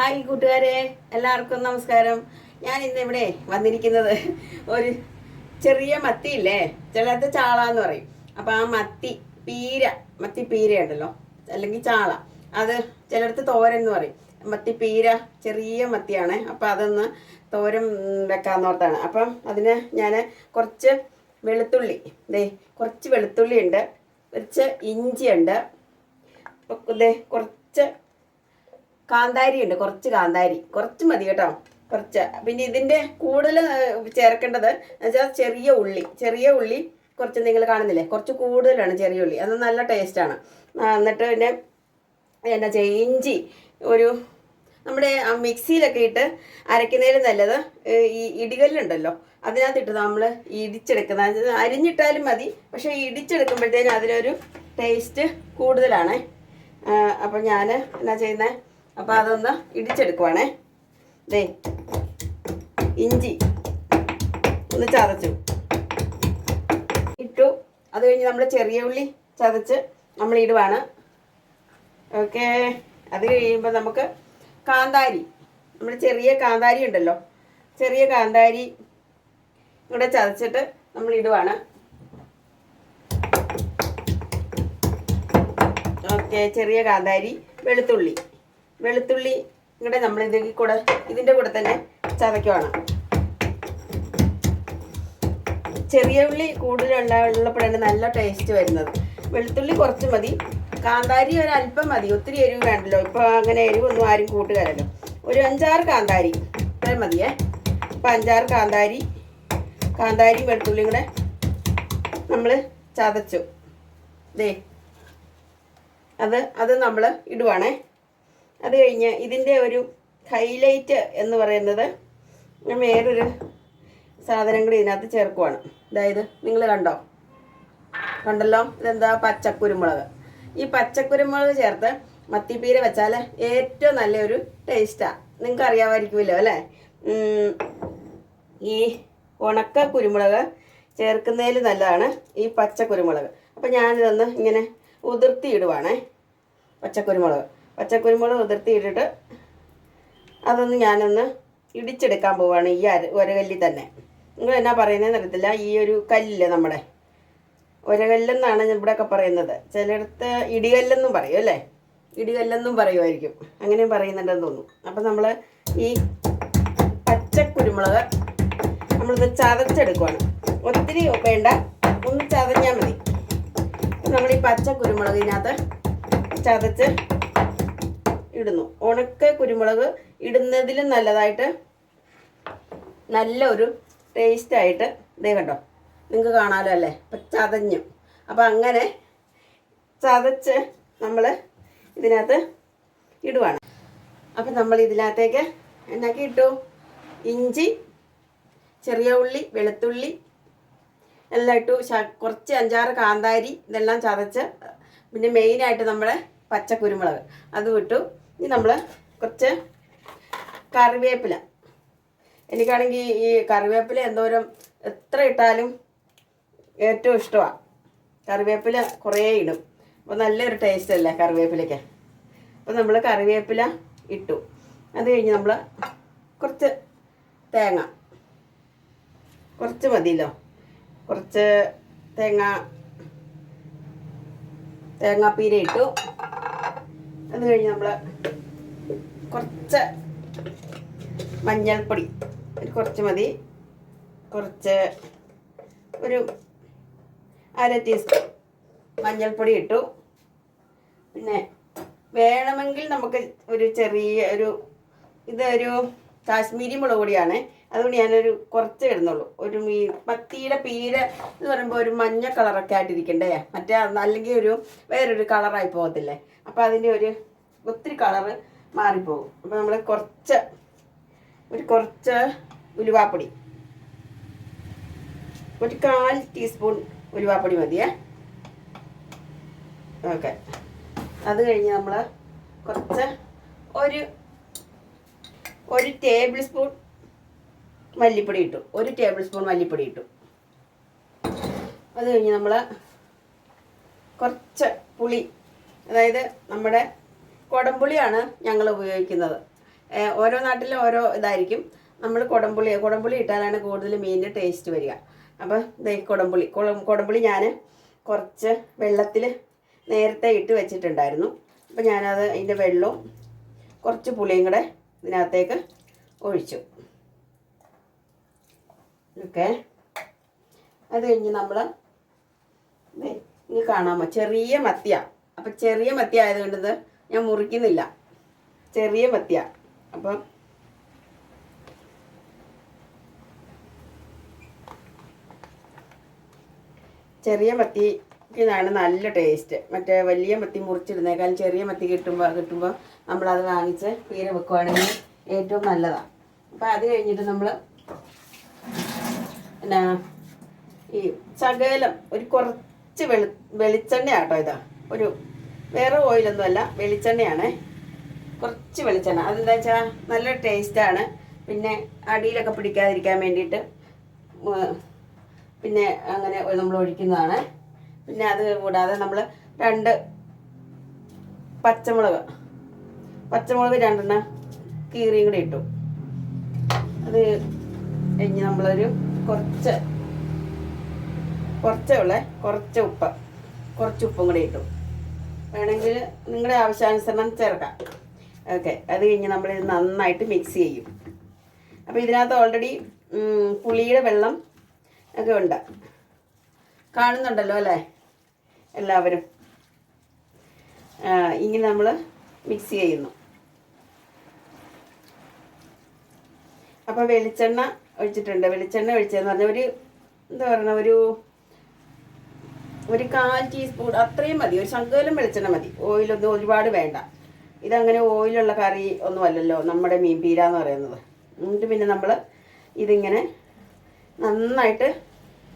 Hi കൂട്ടുകാരെ. എല്ലാവർക്കും നമസ്കാരം. ഞാൻ ഇന്ന് ഇവിടെ വന്നിരിക്കുന്നത് ഒരു ചെറിയ മത്തിയില്ലേ? ചിലത് ചാള എന്ന് പറയും. അപ്പം ആ മത്തി പീര മത്തി പീര ഉണ്ടല്ലോ അല്ലെങ്കിൽ ചാള. അത് ചിലടത്ത് തോരൻ എന്ന് പറയും. മത്തി പീര ചെറിയ മത്തിയാണ്. അപ്പം അതൊന്ന് തോരൻ വെക്കാന്നോർത്താണ് അപ്പം അതിന് ഞാൻ കുറച്ച് വെളുത്തുള്ളി. ദേ കുറച്ച് വെളുത്തുള്ളി ഉണ്ട് കുറച്ച് ഇഞ്ചി ഉണ്ട് ദേ കുറച്ച് കാന്താരി ഉണ്ട്. കുറച്ച് കാന്താരി. കുറച്ച് മതി കേട്ടോ. കുറച്ച്. പിന്നെ ഇതിന്റെ കൂടുതൽ ചേർക്കേണ്ടത് വെച്ചാൽ ചെറിയ ഉള്ളി. ചെറിയ ഉള്ളി കുറച്ച് നിങ്ങൾ കാണുന്നില്ലേ? കുറച്ച് കൂടുതലാണ് ചെറിയ ഉള്ളി. അത് നല്ല ടേസ്റ്റാണ് എന്നിട്ട് പിന്നെ എന്താ ചെയ്യുക ഇഞ്ചി ഒരു നമ്മുടെ മിക്സിയിലൊക്കെ ഇട്ട് അരയ്ക്കുന്നതിലും നല്ലത് ഈ ഇടികല്ലുണ്ടല്ലോ. അതിനകത്തിട്ട് നമ്മൾ ഇടിച്ചെടുക്കുന്ന അരിഞ്ഞിട്ടാലും മതി. പക്ഷേ ഇടിച്ചെടുക്കുമ്പോഴത്തേനും അതിനൊരു ടേസ്റ്റ് കൂടുതലാണ്. അപ്പം ഞാൻ എന്നാ ചെയ്യുന്നത് അപ്പോൾ അതൊന്ന് ഇടിച്ചെടുക്കുവാണേ. ദേ ഇഞ്ചി ഒന്ന് ചതച്ചു. ഇട്ടു. അത് കഴിഞ്ഞ് നമ്മൾ ചെറിയ ഉള്ളി ചതച്ച് നമ്മൾ ഇടുവാണ്. ഓക്കെ. അത് കഴിയുമ്പോൾ നമുക്ക് കാന്താരി. നമ്മൾ ചെറിയ കാന്താരി ഉണ്ടല്ലോ. ചെറിയ കാന്താരി ഇവിടെ ചതച്ചിട്ട് നമ്മൾ ഇടുവാണ്. ഓക്കെ ചെറിയ കാന്താരി വെളുത്തുള്ളി. വെളുത്തുള്ളി ഇവിടെ നമ്മൾ ഇതിൽ കൂടെ ഇതിന്റെ കൂടെ തന്നെ ചതയ്ക്കുവാണ്. ചെറിയ ഉള്ളി കൂടുതലുള്ള ഉള്ളപ്പോഴാണ് നല്ല ടേസ്റ്റ് വരുന്നത്. വെളുത്തുള്ളി കുറച്ച് മതി. കാന്താരി ഒരു അല്പം മതി. ഒത്തിരി എരിവ് വേണ്ടല്ലോ. ഇപ്പോൾ അങ്ങനെ എരിവൊന്നും ആരും കൂട്ടുകാരല്ലോ. ഒരു അഞ്ചാറ് കാന്താരി. ഇത്ര മതിയേ. അപ്പം അഞ്ചാറ് കാന്താരി. കാന്താരി വെളുത്തുള്ളിയും കൂടെ നമ്മൾ ചതച്ചു. ദേ. അത് അത് നമ്മൾ ഇടുവാണേ. അത് കഴിഞ്ഞ് ഇതിന്റെ ഒരു ഹൈലൈറ്റ് എന്ന് പറയുന്നത് ഞാൻ വേറൊരു സാധനം കൂടി ഇതിനകത്ത് ചേർക്കുവാണ്. അതായത് നിങ്ങൾ കണ്ടോ? കണ്ടല്ലോ? ഇതെന്താ? പച്ചക്കുരുമുളക്. ഈ പച്ചക്കുരുമുളക് ചേർത്ത് മത്തിപ്പീര വെച്ചാൽ ഏറ്റവും നല്ലൊരു ടേസ്റ്റാണ് നിങ്ങൾക്ക് അറിയാമായിരിക്കുമല്ലോ അല്ലേ? ഈ ഉണക്ക കുരുമുളക് ചേർക്കുന്നതിൽ നല്ലതാണ് ഈ പച്ചക്കുരുമുളക്. അപ്പം ഞാനിതൊന്ന് ഇങ്ങനെ ഉതിർത്തി ഇടുവാണേ പച്ചക്കുരുമുളക്. പച്ചക്കുരുമുളക് ഉതിർത്തി ഇട്ടിട്ട് അതൊന്ന് ഞാനൊന്ന് ഇടിച്ചെടുക്കാൻ പോവാണ് ഈ അര ഒരകല്ലിൽ തന്നെ. നിങ്ങൾ എന്നാ പറയുന്നതെന്ന് അറിയത്തില്ല. ഈ ഒരു കല്ലില്ലേ നമ്മുടെ? ഒരകല്ലെന്നാണ് ഇവിടെയൊക്കെ പറയുന്നത്. ചിലയിടത്ത് ഇടികല്ലെന്നും പറയും അല്ലേ? ഇടികല്ലെന്നും പറയുമായിരിക്കും. അങ്ങനെയും പറയുന്നുണ്ടെന്ന് തോന്നുന്നു. അപ്പം നമ്മൾ ഈ പച്ചക്കുരുമുളക് നമ്മളിത് ചതച്ചെടുക്കുവാണ്. ഒത്തിരി വേണ്ട. ഒന്ന് ചതഞ്ഞാൽ മതി. നമ്മൾ ഈ പച്ചക്കുരുമുളകിനകത്ത് കുരുമുളക് ചതച്ച് ഇടുന്നു. ഉണക്ക കുരുമുളക് ഇടുന്നതിലും നല്ലതായിട്ട് നല്ല ഒരു ടേസ്റ്റായിട്ട് ഇതേ കണ്ടോ? നിങ്ങൾക്ക് കാണാലോ അല്ലേ? അപ്പം ചതഞ്ഞു. അപ്പം അങ്ങനെ ചതച്ച് നമ്മൾ ഇതിനകത്ത് ഇടുവാണ്. അപ്പം നമ്മൾ ഇതിനകത്തേക്ക് എന്നാക്കി ഇട്ടു? ഇഞ്ചി ചെറിയ ഉള്ളി വെളുത്തുള്ളി എല്ലാം ഇട്ടു. കുറച്ച് അഞ്ചാറ് കാന്താരി ഇതെല്ലാം ചതച്ച് പിന്നെ മെയിനായിട്ട് നമ്മുടെ പച്ചക്കുരുമുളക്. അതും ഇട്ടു. ഇനി നമ്മൾ കുറച്ച് കറിവേപ്പില. എനിക്കാണെങ്കിൽ ഈ കറിവേപ്പില എന്തോരം എത്ര ഇട്ടാലും ഏറ്റവും ഇഷ്ടമാണ് കറിവേപ്പില കുറേ ഇടും. അപ്പോൾ നല്ലൊരു ടേസ്റ്റ് അല്ലേ കറിവേപ്പിലയ്ക്ക്. അപ്പോൾ നമ്മൾ കറിവേപ്പില ഇട്ടു. അത് കഴിഞ്ഞ് നമ്മൾ കുറച്ച് തേങ്ങ. കുറച്ച് മതിയല്ലോ. കുറച്ച് തേങ്ങ തേങ്ങാപ്പീര ഇട്ടു. അത് കഴിഞ്ഞ് നമ്മൾ കുറച്ച് മഞ്ഞൾപ്പൊടി. ഒരു കുറച്ച് മതി. കുറച്ച് ഒരു അര ടീസ്പൂൺ മഞ്ഞൾപ്പൊടി ഇട്ടു. പിന്നെ വേണമെങ്കിൽ നമുക്ക് ഒരു ചെറിയ ഒരു ഇതൊരു കാശ്മീരി മുളക് പൊടിയാണ്. അതുകൊണ്ട് ഞാനൊരു കുറച്ച് ഇടുന്നുള്ളൂ. ഒരു മീ മത്തിയുടെ പീര എന്ന് പറയുമ്പോൾ ഒരു മഞ്ഞ കളറൊക്കെ ആയിട്ടിരിക്കണ്ടേ? മറ്റേ അല്ലെങ്കിൽ ഒരു വേറൊരു കളറായി പോകത്തില്ലേ? അപ്പോൾ അതിന്റെ ഒരു ഒത്തിരി കളറ് മാറിപ്പോകും. അപ്പോൾ നമ്മൾ കുറച്ച് ഒരു കുറച്ച് ഉലുവാപ്പൊടി. ഒരു കാൽ ടീസ്പൂൺ ഉലുവാപ്പൊടി മതിയേ. ഓക്കെ അത് കഴിഞ്ഞ് നമ്മൾ കുറച്ച് ഒരു ഒരു ടേബിൾ സ്പൂൺ മല്ലിപ്പൊടി ഇട്ടു. ഒരു ടേബിൾ സ്പൂൺ മല്ലിപ്പൊടി ഇട്ടു. അത് കഴിഞ്ഞ് നമ്മൾ കുറച്ച് പുളി അതായത് നമ്മുടെ കുടംപുളിയാണ് ഞങ്ങൾ ഉപയോഗിക്കുന്നത്. ഓരോ നാട്ടിലും ഓരോ ഇതായിരിക്കും. നമ്മൾ കുടംപുളി കുടംപുളി ഇട്ടാലാണ് കൂടുതൽ മീനിന്റെ ടേസ്റ്റ് വരിക. അപ്പോൾ ദേ കുടംപുളി കൊടംപുളി ഞാൻ കുറച്ച് വെള്ളത്തിൽ നേരത്തെ ഇട്ട് വെച്ചിട്ടുണ്ടായിരുന്നു. അപ്പോൾ ഞാനത് അതിന്റെ വെള്ളവും കുറച്ച് പുളിയും കൂടെ ഇതിനകത്തേക്ക് ഒഴിച്ചു. ഓക്കെ അത് കഴിഞ്ഞ് നമ്മൾ ഇനി കാണാമോ ചെറിയ മത്തിയ. അപ്പം ചെറിയ മത്തി ആയതുകൊണ്ട് ഇത് ഞാൻ മുറിക്കുന്നില്ല. ചെറിയ മത്തിയ അപ്പം ചെറിയ മത്തിക്കാണ് നല്ല ടേസ്റ്റ്. മറ്റേ വലിയ മത്തി മുറിച്ചിടുന്നേക്കാളും ചെറിയ മത്തി കിട്ടുമ്പോൾ കിട്ടുമ്പോൾ നമ്മളത് വാങ്ങിച്ച് പീര വെക്കുവാണെങ്കിൽ ഏറ്റവും നല്ലതാണ് അപ്പം അത് കഴിഞ്ഞിട്ട് നമ്മൾ എന്നാ ഈ ചകലം ഒരു കുറച്ച് വെളി വെളിച്ചെണ്ണ ആട്ടോ ഇതാ. ഒരു വേറെ ഓയിലൊന്നും അല്ല വെളിച്ചെണ്ണയാണ്. കുറച്ച് വെളിച്ചെണ്ണ. അതെന്താ വെച്ചാൽ നല്ല ടേസ്റ്റാണ്. പിന്നെ അടിയിലൊക്കെ പിടിക്കാതിരിക്കാൻ വേണ്ടിയിട്ട് പിന്നെ അങ്ങനെ നമ്മൾ ഒഴിക്കുന്നതാണ്. പിന്നെ അത് കൂടാതെ നമ്മൾ രണ്ട് പച്ചമുളക് പച്ചമുളക് രണ്ടെണ്ണം കീറിയും കൂടി ഇട്ടു. അത് കഴിഞ്ഞ് നമ്മളൊരു കുറച്ച് കുറച്ചേ ഉള്ളേ കുറച്ച് ഉപ്പ് കുറച്ച് ഉപ്പും കൂടി ഇട്ടു. വേണമെങ്കിൽ നിങ്ങളുടെ ആവശ്യാനുസരണം ചേർക്കാം. ഓക്കെ അത് കഴിഞ്ഞ് ഇത് നന്നായിട്ട് മിക്സ് ചെയ്യും. അപ്പോൾ ഇതിനകത്ത് ഓൾറെഡി പുളിയുടെ വെള്ളം ഒക്കെ ഉണ്ട്. കാണുന്നുണ്ടല്ലോ അല്ലേ? എല്ലാവരും. ഇങ്ങനെ നമ്മൾ മിക്സ് ചെയ്യുന്നു. അപ്പോൾ വെളിച്ചെണ്ണ ഒഴിച്ചിട്ടുണ്ട്. വെളിച്ചെണ്ണ ഒഴിച്ചതെന്ന് പറഞ്ഞാൽ ഒരു എന്താ പറയുക ഒരു ഒരു കാൽ ടീസ്പൂൺ അത്രയും മതി. ഒരു ശങ്കലം വെളിച്ചെണ്ണ മതി. ഓയിലൊന്നും ഒരുപാട് വേണ്ട. ഇതങ്ങനെ ഓയിലുള്ള കറി ഒന്നുമല്ലല്ലോ നമ്മുടെ മീൻ പീര എന്ന് പറയുന്നത്. എന്നിട്ട് പിന്നെ നമ്മൾ ഇതിങ്ങനെ നന്നായിട്ട്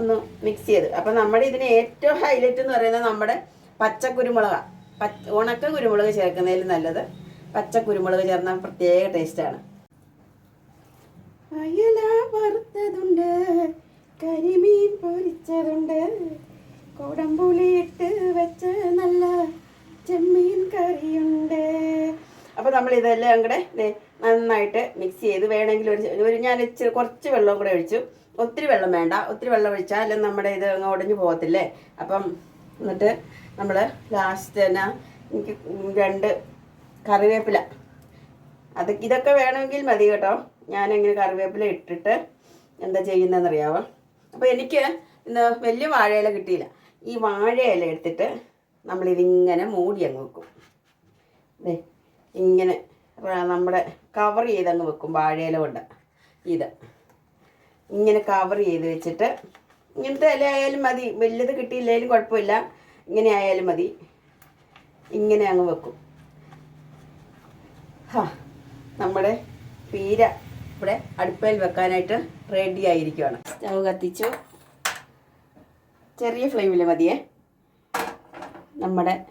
ഒന്ന് മിക്സ് ചെയ്ത്. അപ്പം നമ്മുടെ ഇതിന് ഏറ്റവും ഹൈലൈറ്റ് എന്ന് പറയുന്നത് നമ്മുടെ പച്ച കുരുമുളകാണ് പച്ച ഉണക്ക കുരുമുളക് ചേർക്കുന്നതിൽ നല്ലത് പച്ചക്കുരുമുളക് ചേർന്നാൽ പ്രത്യേക ടേസ്റ്റാണ് അയല വറുത്തതുണ്ട്. കരിമീൻ പൊരിച്ചതുണ്ട്. കുടംപുളി വെച്ച് നല്ല ചെമ്മീൻ കറിയുണ്ട്. അപ്പോൾ നമ്മൾ ഇതെല്ലാം കൂടെ നന്നായിട്ട് മിക്സ് ചെയ്ത് വേണമെങ്കിൽ ഒരു ഒരു ഞാൻ ഇച്ചിരി കുറച്ച് വെള്ളം കൂടെ ഒഴിച്ചു. ഒത്തിരി വെള്ളം വേണ്ട. ഒത്തിരി വെള്ളം ഒഴിച്ചാൽ അല്ലെങ്കിൽ നമ്മുടെ ഇത് അങ്ങ് ഉടഞ്ഞു പോകത്തില്ലേ? അപ്പം എന്നിട്ട് നമ്മൾ ലാസ്റ്റ് തന്നെ എനിക്ക് രണ്ട് കറിവേപ്പില. അത് ഇതൊക്കെ വേണമെങ്കിൽ മതി കേട്ടോ. ഞാനിങ്ങനെ കറിവേപ്പില ഇട്ടിട്ട് എന്താ ചെയ്യുന്നതെന്ന് അറിയാവോ അപ്പോൾ എനിക്ക് ഇന്ന് വലിയ വാഴയില കിട്ടിയില്ല. ഈ വാഴയില എടുത്തിട്ട് നമ്മളിതിങ്ങനെ മൂടി അങ്ങ് വെക്കും ഇങ്ങനെ നമ്മുടെ കവർ ചെയ്തങ്ങ് വെക്കും വാഴയില കൊണ്ട്. ഇത് ഇങ്ങനെ കവർ ചെയ്ത് വെച്ചിട്ട് ഇങ്ങനത്തെ ഇല ആയാലും മതി. വലുത് കിട്ടിയില്ലെങ്കിലും കുഴപ്പമില്ല. ഇങ്ങനെ ആയാലും മതി. ഇങ്ങനെ അങ്ങ് വെക്കും. ഹാ നമ്മുടെ പീര ഇവിടെ അടുപ്പയിൽ വെക്കാനായിട്ട് റെഡി ആയിരിക്കുകയാണ് സ്റ്റവ് കത്തിച്ചു. ചെറിയ ഫ്ലെയിമിൽ മതിയേ. നമ്മുടെ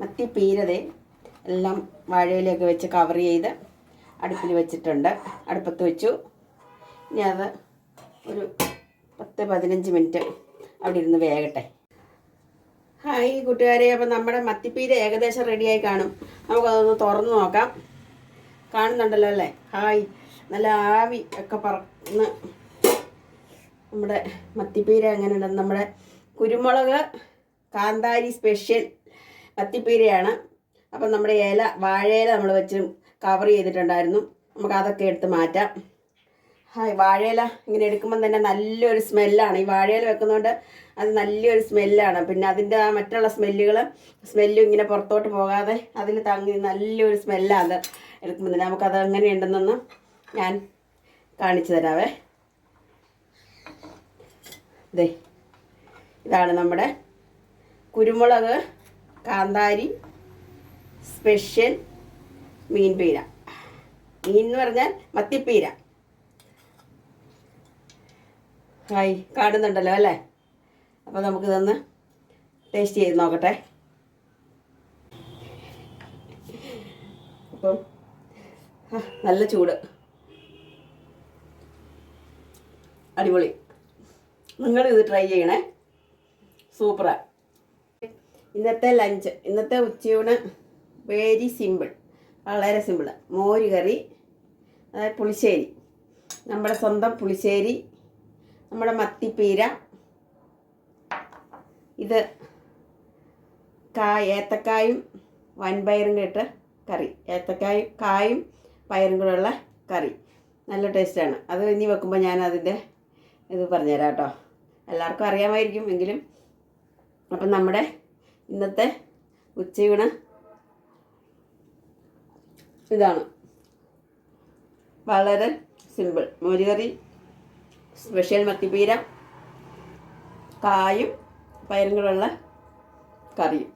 മത്തി പീരതെ എല്ലാം വാഴയിലൊക്കെ വെച്ച് കവർ ചെയ്ത് അടുപ്പിൽ വെച്ചിട്ടുണ്ട്. അടുപ്പത്ത് വെച്ചു. ഇനി അത് ഒരു പത്ത് പതിനഞ്ച് മിനിറ്റ് അവിടെ ഇരുന്ന് വേകട്ടെ. ഹായ് കൂട്ടുകാരെ അപ്പം നമ്മുടെ മത്തിപ്പീര ഏകദേശം റെഡിയായി കാണും. നമുക്കതൊന്ന് തുറന്ന് നോക്കാം. കാണുന്നുണ്ടല്ലോ അല്ലേ? ഹായ്. നല്ല ആവി ഒക്കെ പറന്ന് നമ്മുടെ മത്തിപ്പീര എങ്ങനെയുണ്ട്? നമ്മുടെ കുരുമുളക് കാന്താരി സ്പെഷ്യൽ മത്തിപ്പീരയാണ്. അപ്പം നമ്മുടെ ഇല വാഴയില നമ്മൾ വെച്ച് കവർ ചെയ്തിട്ടുണ്ടായിരുന്നു. നമുക്ക് അതൊക്കെ എടുത്ത് മാറ്റാം. ഹായ് വാഴയില ഇങ്ങനെ എടുക്കുമ്പം തന്നെ നല്ലൊരു സ്മെല്ലാണ് ഈ വാഴയില വെക്കുന്നതുകൊണ്ട് അത് നല്ലൊരു സ്മെല്ലാണ് പിന്നെ അതിന്റെ ആ മറ്റുള്ള സ്മെല്ലുകൾ സ്മെല്ലും ഇങ്ങനെ പുറത്തോട്ട് പോകാതെ അതിൽ തങ്ങി നല്ലൊരു സ്മെല്ലാണ് അത് എടുക്കുമ്പോൾ തന്നെ. നമുക്കത് എങ്ങനെയുണ്ടെന്നൊന്ന് ഞാൻ കാണിച്ചു തരാവേ. ദേ ഇതാണ് നമ്മുടെ കുരുമുളക് കാന്താരി സ്പെഷ്യൽ മീൻ പീര മീൻ എന്ന് പറഞ്ഞാൽ മത്തിപ്പീര. ഹായ് കാണുന്നുണ്ടല്ലോ അല്ലേ? അപ്പോൾ നമുക്ക് ഇതൊന്ന് ടേസ്റ്റ് ചെയ്ത് നോക്കട്ടെ. അപ്പം നല്ല ചൂട്. അടിപൊളി. നിങ്ങൾ ഇത് ട്രൈ ചെയ്യണേ. സൂപ്പറാണ് ഇന്നത്തെ ലഞ്ച് ഇന്നത്തെ ഉച്ചയൂണ് വെരി സിമ്പിൾ വളരെ സിമ്പിൾ മോര് കറി അതായത് പുളിശ്ശേരി. നമ്മുടെ സ്വന്തം പുളിശ്ശേരി നമ്മുടെ മത്തിപ്പീര ഇത് കാ ഏത്തക്കായും വൻപയറും കേട്ട് കറി. ഏത്തക്കായും കായും പയറും ഉള്ള കറി. നല്ല ടേസ്റ്റാണ് അത് ഇനി വെക്കുമ്പോൾ ഞാൻ അതിന്റെ ഇത് പറഞ്ഞുതരാം കേട്ടോ. എല്ലാവർക്കും അറിയാമായിരിക്കും എങ്കിലും അപ്പം നമ്മുടെ ഇന്നത്തെ ഉച്ചയൂണ് ഇതാണ്. വളരെ സിമ്പിൾ. മോരുകറി സ്പെഷ്യൽ മത്തിപ്പീര കായും പയറും കൂടെയുള്ള കറിയും.